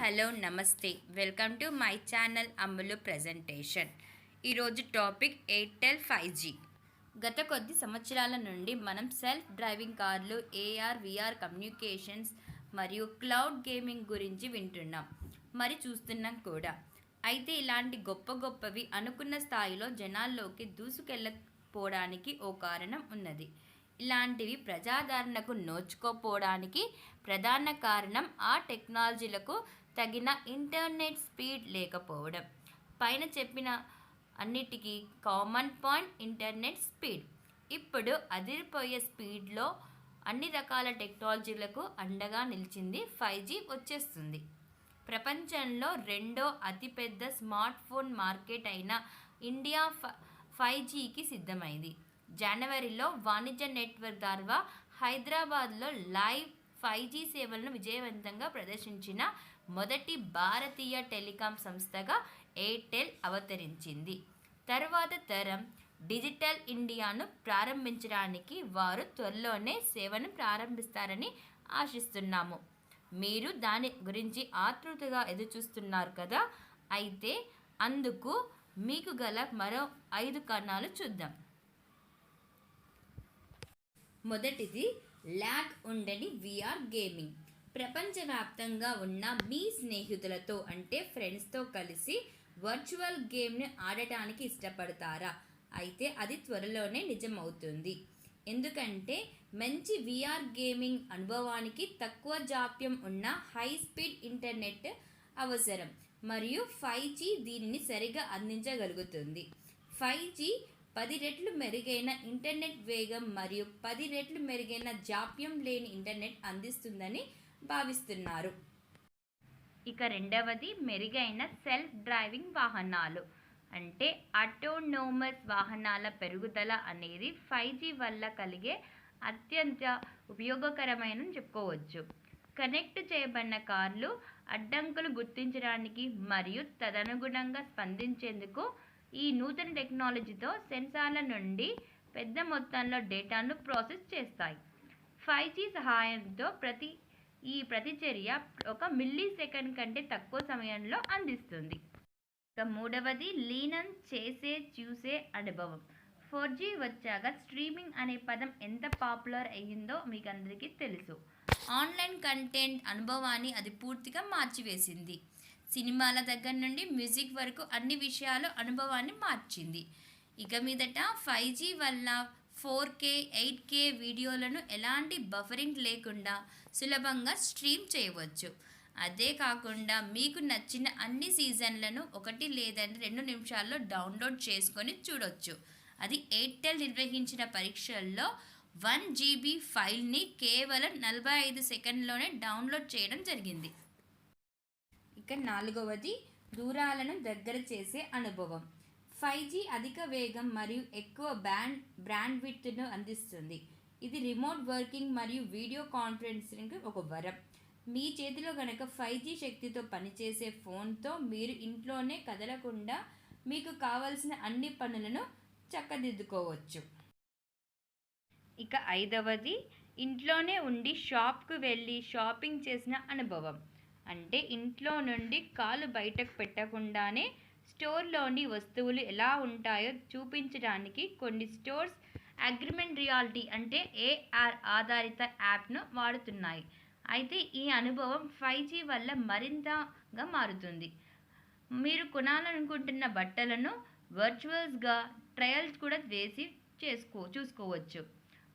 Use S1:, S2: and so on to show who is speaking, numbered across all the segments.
S1: Hello నమస్తే. Welcome to my channel Ammulu presentation. ఈరోజు topic Airtel five G. గత కొద్ది సంవత్సరాల నుండి మనం సెల్ఫ్ డ్రైవింగ్ కార్లు ఏఆర్ విఆర్ కమ్యూనికేషన్స్ మరియు క్లౌడ్ గేమింగ్ గురించి వింటున్నాం. మరి చూస్తున్నాం కూడా. అయితే ఇలాంటి గొప్ప గొప్పవి అనుకున్న స్థాయిలో జనాల్లోకి దూసుకెళ్ళకపోవడానికి ఓ కారణం ఉన్నది. ఇలాంటివి ప్రజాదరణకు నోచుకోపోవడానికి ప్రధాన కారణం ఆ టెక్నాలజీలకు తగిన ఇంటర్నెట్ స్పీడ్ లేకపోవడం. పైన చెప్పిన అన్నిటికీ కామన్ పాయింట్ ఇంటర్నెట్ స్పీడ్. ఇప్పుడు అదిరిపోయే స్పీడ్లో అన్ని రకాల టెక్నాలజీలకు అండగా నిలిచింది ఫైవ్ జీ వచ్చేస్తుంది. ప్రపంచంలో రెండో అతిపెద్ద స్మార్ట్ ఫోన్ మార్కెట్ అయిన ఇండియా ఫైవ్ జీకి సిద్ధమైంది. జనవరిలో వాణిజ్య నెట్వర్క్ ద్వారా హైదరాబాద్లో లైవ్ ఫైవ్ జీ సేవలను విజయవంతంగా ప్రదర్శించిన మొదటి భారతీయ టెలికాం సంస్థగా ఎయిర్టెల్ అవతరించింది. తర్వాత తరం డిజిటల్ ఇండియాను ప్రారంభించడానికి వారు త్వరలోనే సేవను ప్రారంభిస్తారని ఆశిస్తున్నాము. మీరు దాని గురించి ఆతృతగా ఎదురుచూస్తున్నారు కదా? అయితే అందుకు మీకు గల మరో ఐదు కారణాలు చూద్దాం. మొదటిది ల్యాగ్ ఉండని విఆర్ గేమింగ్ ప్రపంచవ్యాప్తంగా ఉన్న మీ స్నేహితులతో అంటే ఫ్రెండ్స్తో కలిసి వర్చువల్ గేమ్ని ఆడటానికి ఇష్టపడతారా? అయితే అది త్వరలోనే నిజమవుతుంది. ఎందుకంటే మంచి విఆర్ గేమింగ్ అనుభవానికి తక్కువ జాప్యం ఉన్న హై స్పీడ్ ఇంటర్నెట్ అవసరం. మరియు ఫైవ్ జీ దీనిని సరిగా అందించగలుగుతుంది. ఫైవ్ జీ పది రెట్లు మెరుగైన ఇంటర్నెట్ వేగం మరియు పది రెట్లు మెరుగైన జాప్యం లేని ఇంటర్నెట్ అందిస్తుందని భావిస్తున్నారు. ఇక రెండవది మెరుగైన సెల్ఫ్ డ్రైవింగ్ వాహనాలు. అంటే ఆటోనోమస్ వాహనాల పెరుగుదల అనేది ఫైవ్ జీ వల్ల కలిగే అత్యంత ఉపయోగకరమైన చెప్పుకోవచ్చు. కనెక్ట్ చేయబడిన కార్లు అడ్డంకులు గుర్తించడానికి మరియు తదనుగుణంగా స్పందించేందుకు ఈ నూతన టెక్నాలజీతో సెన్సార్ల నుండి పెద్ద మొత్తంలో డేటాను ప్రాసెస్ చేస్తాయి. ఫైవ్ జీ సహాయంతో ప్రతి ఈ ప్రతిచర్య ఒక మిల్లీ సెకండ్ కంటే తక్కువ సమయంలో అందిస్తుంది. ఇక మూడవది లీనం చేసే చూసే అనుభవం. ఫోర్ జీ వచ్చాక స్ట్రీమింగ్ అనే పదం ఎంత పాపులర్ అయ్యిందో మీకు అందరికీ తెలుసు. ఆన్లైన్ కంటెంట్ అనుభవాన్ని అది పూర్తిగా మార్చివేసింది. సినిమాల దగ్గర నుండి మ్యూజిక్ వరకు అన్ని విషయాలు అనుభవాన్ని మార్చింది. ఇక మీదట ఫైవ్ జీ వల్ల ఫోర్ కే ఎయిట్ కే వీడియోలను ఎలాంటి బఫరింగ్ లేకుండా సులభంగా స్ట్రీమ్ చేయవచ్చు. అదే కాకుండా మీకు నచ్చిన అన్ని సీజన్లను ఒకటి లేదంటే రెండు నిమిషాల్లో డౌన్లోడ్ చేసుకొని చూడొచ్చు. అది ఎయిర్టెల్ నిర్వహించిన పరీక్షల్లో వన్ జీబీ ఫైల్ని కేవలం నలభై ఐదు సెకండ్లోనే డౌన్లోడ్ చేయడం జరిగింది. ఇక నాలుగవది దూరాలను దగ్గర చేసే అనుభవం. ఫైవ్ జీ అధిక వేగం మరియు ఎక్కువ బ్యాండ్ బ్రాండ్ విడ్త్ను అందిస్తుంది. ఇది రిమోట్ వర్కింగ్ మరియు వీడియో కాన్ఫరెన్సింగ్ ఒక వరం. మీ చేతిలో కనుక ఫైవ్ జీ శక్తితో పనిచేసే ఫోన్తో మీరు ఇంట్లోనే కదలకుండా మీకు కావలసిన అన్ని పనులను చక్కదిద్దుకోవచ్చు. ఇక ఐదవది ఇంట్లోనే ఉండి షాప్కు వెళ్ళి షాపింగ్ చేసిన అనుభవం. అంటే ఇంట్లో నుండి కాలు బయటకు పెట్టకుండానే స్టోర్లోని వస్తువులు ఎలా ఉంటాయో చూపించడానికి కొన్ని స్టోర్స్ అగ్రిమెంట్ రియాలిటీ అంటే ఏఆర్ ఆధారిత యాప్ను వాడుతున్నాయి. అయితే ఈ అనుభవం ఫైవ్ జీ వల్ల మరింతగా మారుతుంది. మీరు కొనాలనుకుంటున్న బట్టలను వర్చువల్స్గా ట్రయల్స్ కూడా వేసి చేసుకో చూసుకోవచ్చు.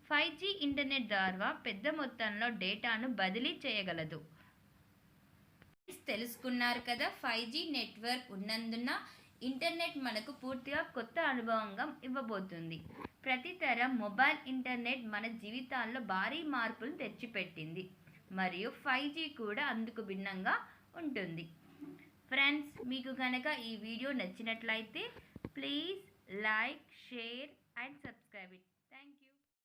S1: ఫైవ్ జీ ఇంటర్నెట్ ద్వారా పెద్ద మొత్తంలో డేటాను బదిలీ చేయగలదు. తెలుసుకున్నారు కదా. ఫైవ్ జీ నెట్వర్క్ ఉన్నందున ఇంటర్నెట్ మనకు పూర్తిగా కొత్త అనుభవంగా ఇవ్వబోతుంది. ప్రతి తరం మొబైల్ ఇంటర్నెట్ మన జీవితాల్లో భారీ మార్పులు తెచ్చిపెట్టింది. మరియు ఫైవ్ జీ కూడా అందుకు భిన్నంగా ఉంటుంది. ఫ్రెండ్స్ మీకు కనుక ఈ వీడియో నచ్చినట్లయితే please like share and subscribe it.